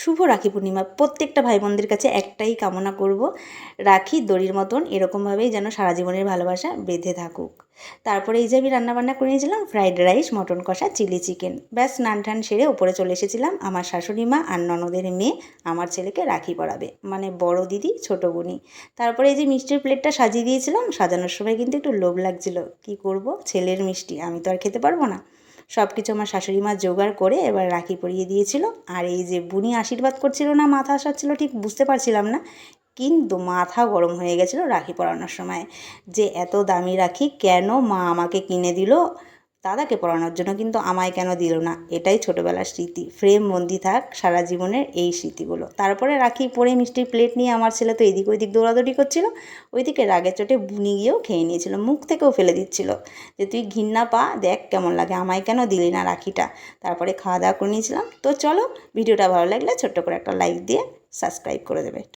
শুভ রাখি পূর্ণিমা। প্রত্যেকটা ভাই বোনদের কাছে একটাই কামনা করব, রাখি দড়ির মতন, এরকমভাবেই যেন সারা জীবনের ভালোবাসা বেঁধে থাকুক। তারপরে এই যে আমি রান্নাবান্না করে নিয়েছিলাম, ফ্রাইড রাইস, মটন কষা, চিলি চিকেন। ব্যাস স্নান টান সেরে ওপরে চলে এসেছিলাম। আমার শাশুড়ি মা আর ননদের মেয়ে আমার ছেলেকে রাখি পরাবে মানে বড় দিদি, ছোট বোনই তারপরে এই যে মিষ্টির প্লেটটা সাজিয়ে দিয়েছিলাম, সাজানোর সময় কিন্তু একটু লোভ লাগছিল। কি করব? ছেলের মিষ্টি, আমি তো আর খেতে পারব না। সব কিছু আমার শাশুড়ি মা জোগাড় করে এবার রাখি পরিয়ে দিয়েছিল। আর এই যে বুনি আশীর্বাদ করছিল না, মাথা আসাচ্ছিল ঠিক বুঝতে পারছিলাম না। কিন্তু মাথা গরম হয়ে গেছিল রাখি পরানোর সময়। যে এত দামি রাখি কেন মা আমাকে কিনে দিল? দাদাকে পড়ানোর জন্য কিন্তু আমায় কেন দিল না? এটাই ছোটোবেলার স্মৃতি। ফ্রেম বন্দি থাক, সারা জীবনের এই স্মৃতিগুলো। তারপরে রাখি পরে মিষ্টির প্লেট নিয়ে আমার ছেলে তো এদিক ওইদিক দৌড়াদৌড়ি করছিল। ওইদিকে রাগের চোটে বুনি গিয়েও খেয়ে নিয়েছিল, মুখ থেকেও ফেলে দিচ্ছিল যে তুই ঘিন্না পা, দেখ কেমন লাগে, আমায় কেন দিলি না রাখিটা? তারপরে খাওয়া দাওয়া করে নিয়েছিলাম। তো চলো, ভিডিওটা ভালো লাগলে ছোট্ট করে একটা লাইক দিয়ে সাবস্ক্রাইব করে দেবে।